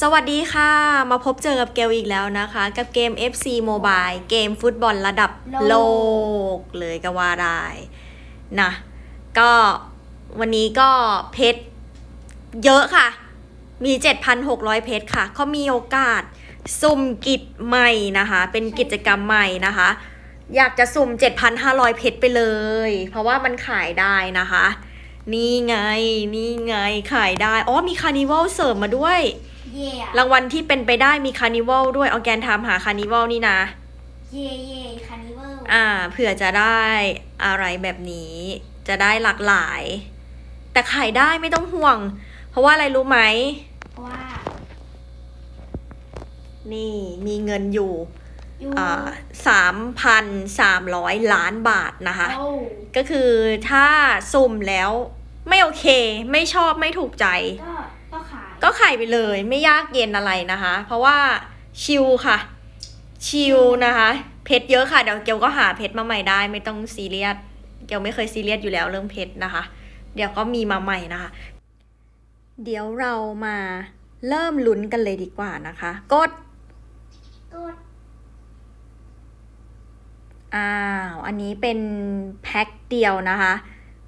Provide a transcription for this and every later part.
สวัสดีค่ะ มาพบเจอกับเกลอีกแล้วนะคะ กับเกม FC Mobile เกมฟุตบอลระดับโลกเลยก็ว่าได้นะก็วันนี้ก็เพชรเยอะค่ะ มี 7,600 เพชรค่ะเขามีโอกาสสุ่มกิจใหม่นะคะ เป็นกิจกรรมใหม่นะคะ อยากจะสุ่ม 7,500 เพชรไปเลย เพราะว่ามันขายได้นะคะ นี่ไง นี่ไงขายได้ อ๋อมีคาร์นิวัลเสริมมาด้วย เย่รางวัลที่เป็นไปได้มีคาร์นิวัลด้วยเอาแกนทำหาคาร์นิวัลนี่นะเย่เย่คานิเวิลอ่าเผื่อจะได้อะไรแบบนี้ จะได้หลากหลาย แต่ขายได้ไม่ต้องห่วง เพราะว่าอะไรรู้ไหมเพราะว่า นี่มีเงินอยู่อยู่อ่าสามพันสามร้อยล้านบาทนะคะโอ้ก็คือถ้าสุ่มแล้วไม่โอเค ไม่ชอบไม่ถูกใจ ก็ ก็ขายก็ขายไปเลยไม่ยากเย็นอะไรนะคะ เพราะว่าชิลค่ะ ชิลนะคะ เพชรเยอะค่ะเดี๋ยวเกียวก็หาเพชรมาใหม่ได้ ไม่ต้องซีเรียสเกียวไม่เคยซีเรียสอยู่แล้วเรื่องเพชรนะคะ เดี๋ยวก็มีมาใหม่นะคะ เดี๋ยวเรามาเริ่มลุ้นกันเลยดีกว่านะคะ กดกดอ้าว อันนี้เป็นแพ็คเดียวนะคะ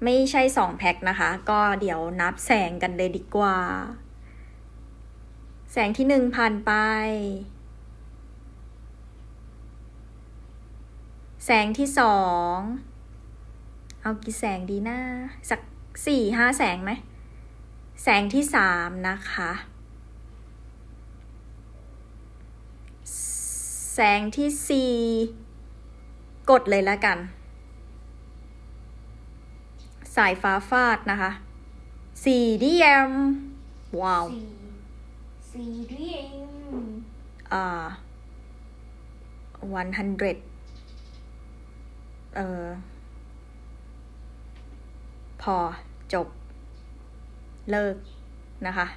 ไม่ใช่สองแพ็คนะคะ ก็เดี๋ยวนับแสงกันเลยดีกว่า แสงที่หนึ่งผ่านไป แสงที่สอง เอากี่แสงดีนะ้าสักสี่ห้าแสงไหม แสงที่สามนะคะ แสงที่สี่กดเลยละกัน สายฟ้าฟาดนะคะ สี่ดีเอ็มว้าว 4. ซีรีส์อ่าวันฮันเดรดเอ่อ พอจบ เลิกนะคะ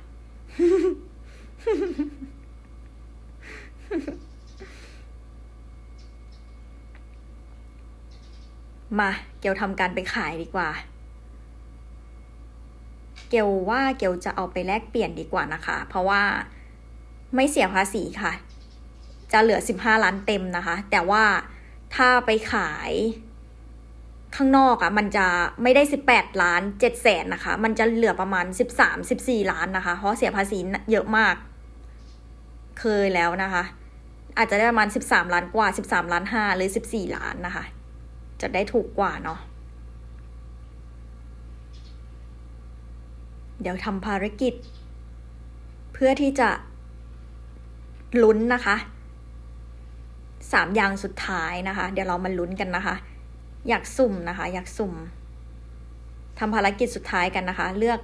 มา เกี่ยวทำการไปขายดีกว่า เกียวว่าเกียวจะเอาไปแลกเปลี่ยนดีกว่านะคะ เพราะว่าไม่เสียภาษีค่ะ จะเหลือ 15 ล้านเต็มนะคะ แต่ว่าถ้าไปขายข้างนอกอะ่ะมันจะไม่ได้ 18 ล้าน7แสนนะคะ มันจะเหลือประมาณ 13 14 ล้านนะคะ เพราะเสียภาษีเยอะมาก เคยแล้วนะคะ อาจจะได้ประมาณ 13 ล้านกว่า 13 ล้าน5หรือ 14 ล้านนะคะ จะได้ถูกกว่าเนาะ เดี๋ยวทำภารกิจ เพื่อที่จะลุ้นนะคะสามอย่างสุดท้ายนะคะ เดี๋ยวเรามาลุ้นกันนะคะ อยากสุ่มนะคะ อยากสุ่มทำภารกิจสุดท้ายกันนะคะ เลือก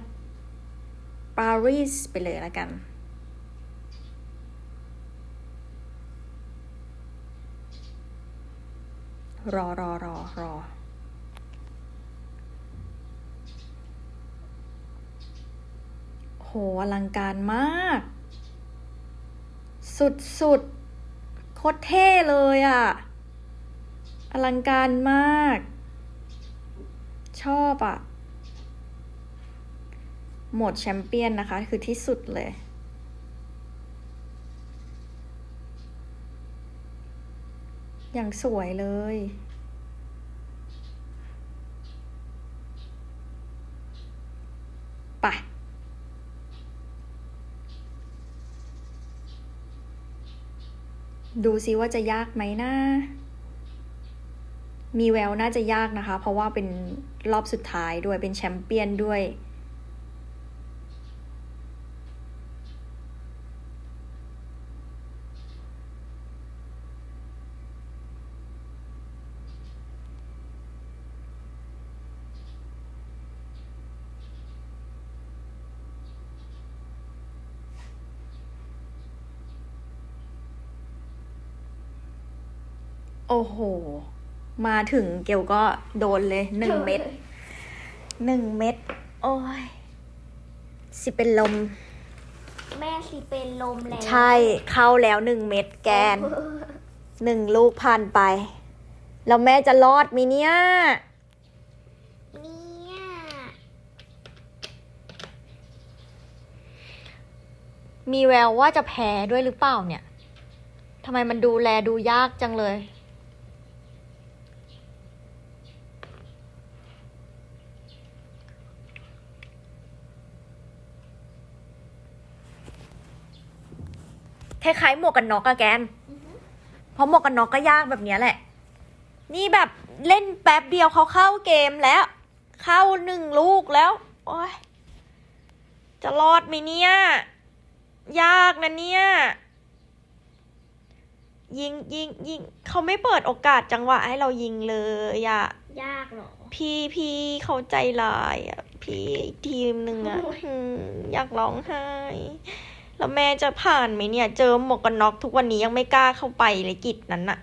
ปารีสไปเลยแล้วกันรอรอรอรอ โหอลังการมาก สุดสุดๆโคตรเท่เลยอะ่ะ อลังการมาก ชอบอะ่ะ หมดแชมเปี้ยนนะคะ คือที่สุดเลยอย่างสวยเลย ไป ดูซิว่าจะยากไหมนะ มีแววน่าจะยากนะคะ เพราะว่าเป็นรอบสุดท้ายด้วยเป็นแชมเปี้ยนด้วย โอ้โห มาถึงเกลก็โดนเลยหนึ่งเม็ดหนึ่งเม็ด โอ้ย สิเป็นลม แม่สิเป็นลมแล้วใช่เข้าแล้วหนึ่งเม็ดแกนหนึ่งลูกผ่านไป แล้วแม่จะรอดไหมเนี่ย เนี่ย มีแววว่าจะแพ้ด้วยหรือเปล่าเนี่ยทำไมมันดูแลดูยากจังเลย คล้ายๆหมวกกันน็อกอะแกน เพราะหมวกกันน็อกก็ยากแบบเนี้ยแหละ นี่แบบเล่นแป๊บเดียวเขาเข้าเกมแล้ว เข้าหนึ่งลูกแล้ว โอ้ยจะรอดไหมเนี่ย ยากนะเนี่ย ยิงยิงยิงเขาไม่เปิดโอกาสจังหวะให้เรายิงเลยอะยากเหรอ พี่พี่เขาใจร้ายอะพี่อีกทีมหนึ่งอะโอ้ยอืมอยากร้องไห้ แล้วแม่จะผ่านไหมเนี่ย เจอหมวกกันน็อกทุกวันนี้ยังไม่กล้าเข้าไปเลยกิจนั้นอะ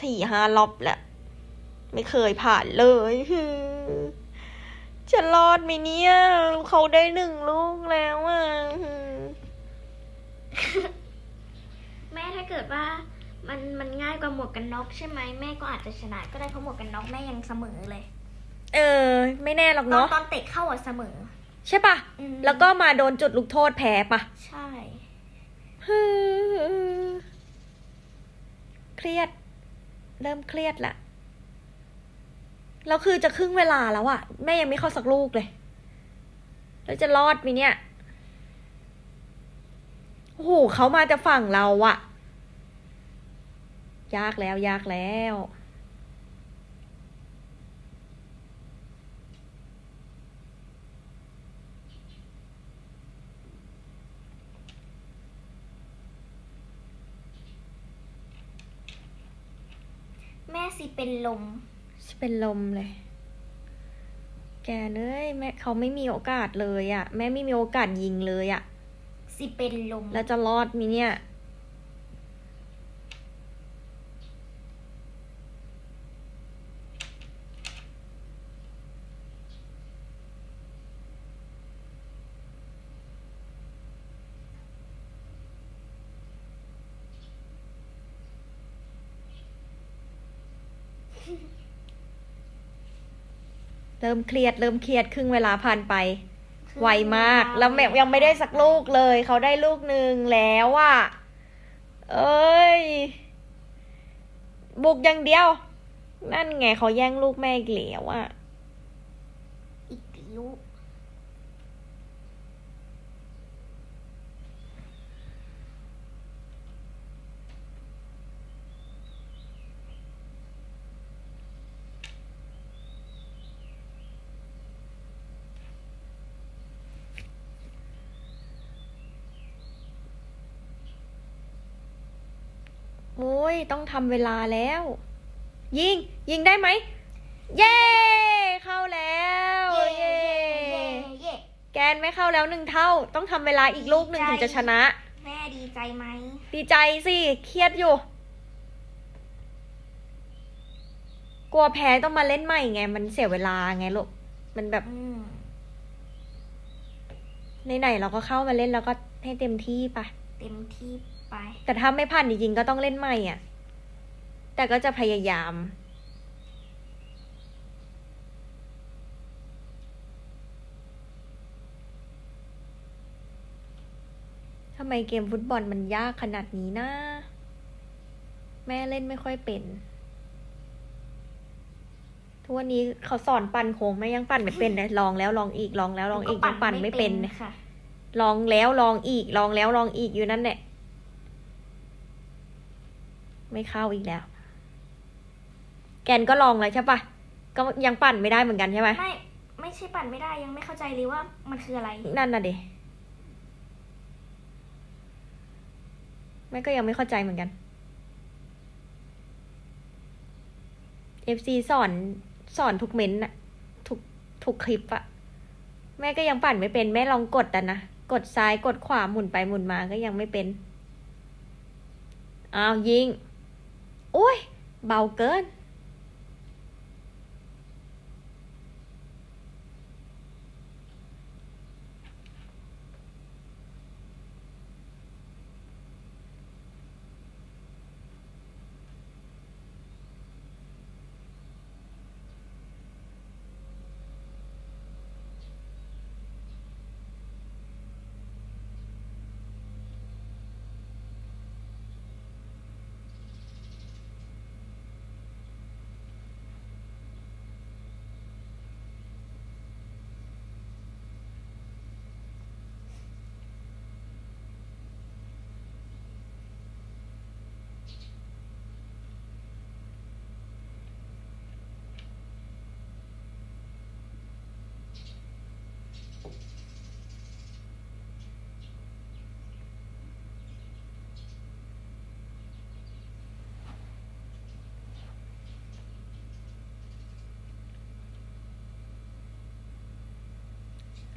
สี่ห้ารอบแหละไม่เคยผ่านเลยฮึจะรอดไหมเนี่ยเขาได้หนึ่งลูกแล้วอะฮึแม่ถ้าเกิดว่ามันมันง่ายกว่าหมวกกันน็อกใช่ไหมแม่ก็อาจจะชนะก็ได้เพราะหมวกกันน็อกแม่ยังเสมอเลย เออ ไม่แน่หรอกตอนเนาะตอนเตะเข้าอะเสมอ ใช่ปะอืม แล้วก็มาโดนจุดลูกโทษแพ้ปะใช่ฮึเครียด เริ่มเครียดละแล้วคือจะครึ่งเวลาแล้วอะแม่ยังไม่เข้าสักลูกเลย แล้วจะรอดไหมเนี่ย โอ้โหเขามาจะฝั่งเราอะยากแล้วยากแล้ว แม่สิ เป็นลมจะเป็นลมเลย แกเอ้ยแม่เขาไม่มีโอกาสเลยอะแม่ไม่มีโอกาสยิงเลยอะสิเป็นลม แล้วจะรอดมิเนี่ย เริ่มเครียดเริ่มเครียดครึ่งเวลาผ่านไป ไวมาก แล้วแม่ยังไม่ได้สักลูกเลย เขาได้ลูกหนึ่งแล้วอะเอ้ย บุกอย่างเดียว นั่นไงเขาแย่งลูกแม่อีกแล้วอะอีกกี่ลูก โอ้ยต้องทำเวลาแล้ว ยิง ยิงได้ไหม เย้ เข้าแล้ว เย่เย้เย่เย่แกนไม่เข้าแล้วหนึ่งเท่า ต้องทำเวลาอีกลูกหนึ่งถึงจะชนะ แม่ดีใจไหม ดีใจสิเครียดอยู่ กลัวแพ้ต้องมาเล่นใหม่ไง มันเสียเวลาไงลูกมันแบบอืมไหนๆเราก็เข้ามาเล่นแล้วก็ให้เต็มที่ไป เต็มที่ไป แต่ถ้าไม่ผ่านจริงๆก็ต้องเล่นใหม่อะ แต่ก็จะพยายาม ทำไมเกมฟุตบอลมันยากขนาดนี้นะ แม่เล่นไม่ค่อยเป็น ทุกวันนี้เขาสอนปั่นโค้งแม่ยังปั่นไม่เป็นเลยลองแล้วลองอีกลองแล้วลองอีกยังปั่นไม่เป็นเลยค่ะ ลองแล้วลองอีก ลองแล้วลองอีกอยู่นั่นแหละ ไม่เข้าอีกแล้ว แกนก็ลองเลยใช่ปะก็ยังปั่นไม่ได้เหมือนกันใช่ไหมไม่ ไม่ใช่ปั่นไม่ได้ยังไม่เข้าใจเลยว่ามันคืออะไร นั่นน่ะเดแม่ก็ยังไม่เข้าใจเหมือนกัน FC สอนสอนทุกเม้นต์อะทุกทุกคลิปอะแม่ก็ยังปั่นไม่เป็นแม่ลองกดอะนะ กดซ้ายกดขวาหมุนไปหมุนมาก็ยังไม่เป็น อ้าวยิง โอ้ย เบาเกิน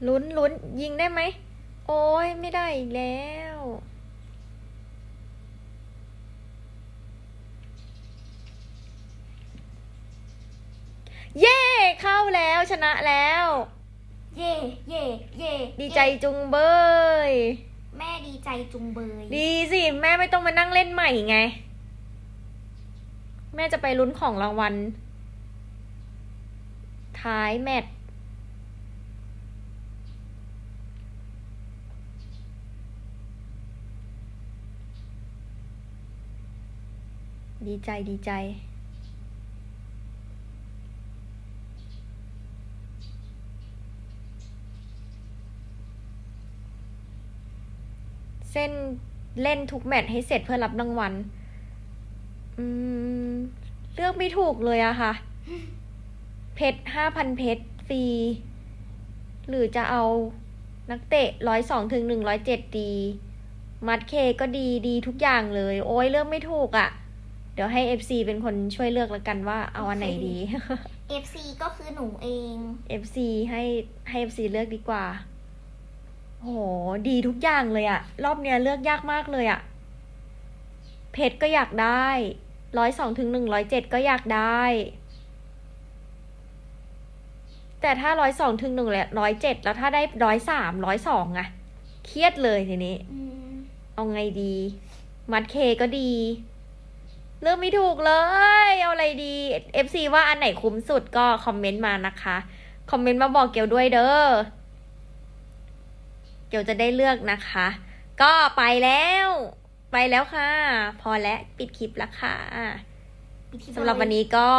ลุ้นลุ้นยิงได้ไหม โอ้ยไม่ได้อีกแล้ว เย้เข้าแล้วชนะแล้ว เย่เย่เย่ดีใจเย่จุงเบย แม่ดีใจจุงเบย ดีสิ แม่ไม่ต้องมานั่งเล่นใหม่ไง แม่จะไปลุ้นของรางวัลท้ายแมตช์ ดีใจดีใจ เส้นเล่นทุกแมตช์ให้เสร็จเพื่อรับรางวัล อืม เลือกไม่ถูกเลยอะค่ะ เพชรห้าพันเพชรฟรี หรือจะเอานักเตะร้อยสองถึงหนึ่งร้อยเจ็ดดี มัดเคก็ดีดีทุกอย่างเลย โอ้ยเลือกไม่ถูกอะ เดี๋ยวให้ FC เป็นคนช่วยเลือกแล้วกันว่าเอาอันไหนดีเอฟซีก็คือหนูเอง FC ให้ให้ FC เลือกดีกว่า โห ดีทุกอย่างเลยอะรอบเนี้ยเลือกยากมากเลยอะเพชรก็อยากได้ร้อยสองถึงหนึ่งร้อยเจ็ดก็อยากได้ แต่ถ้าร้อยสองถึงหนึ่งร้อยเจ็ดแล้วถ้าได้ร้อยสามร้อยสองอะเครียดเลยทีนี้อืมเอาไงดี มัดเคก็ดี เลือกไม่ถูกเลย เอาอะไรดี FC ว่าอันไหนคุ้มสุดก็คอมเมนต์มานะคะ คอมเมนต์มาบอกเกียวด้วยเด้อ เกียวจะได้เลือกนะคะ ก็ไปแล้ว ไปแล้วค่ะ พอแล้วปิดคลิปแล้วค่ะปิดที่สำหรับวันนี้ก็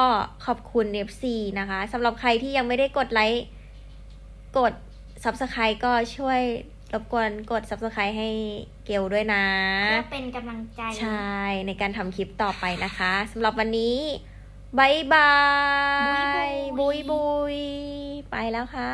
ขอบคุณ FC นะคะสำหรับใครที่ยังไม่ได้กดไลค์ กด Subscribe ก็ช่วย รบกวนกด Subscribe ให้เกลด้วยนะ เพื่อเป็นกำลังใจ ใช่ ในการทำคลิปต่อไปนะคะสำหรับวันนี้บายบาย บุยบุยบุยบุยไปแล้วค่ะ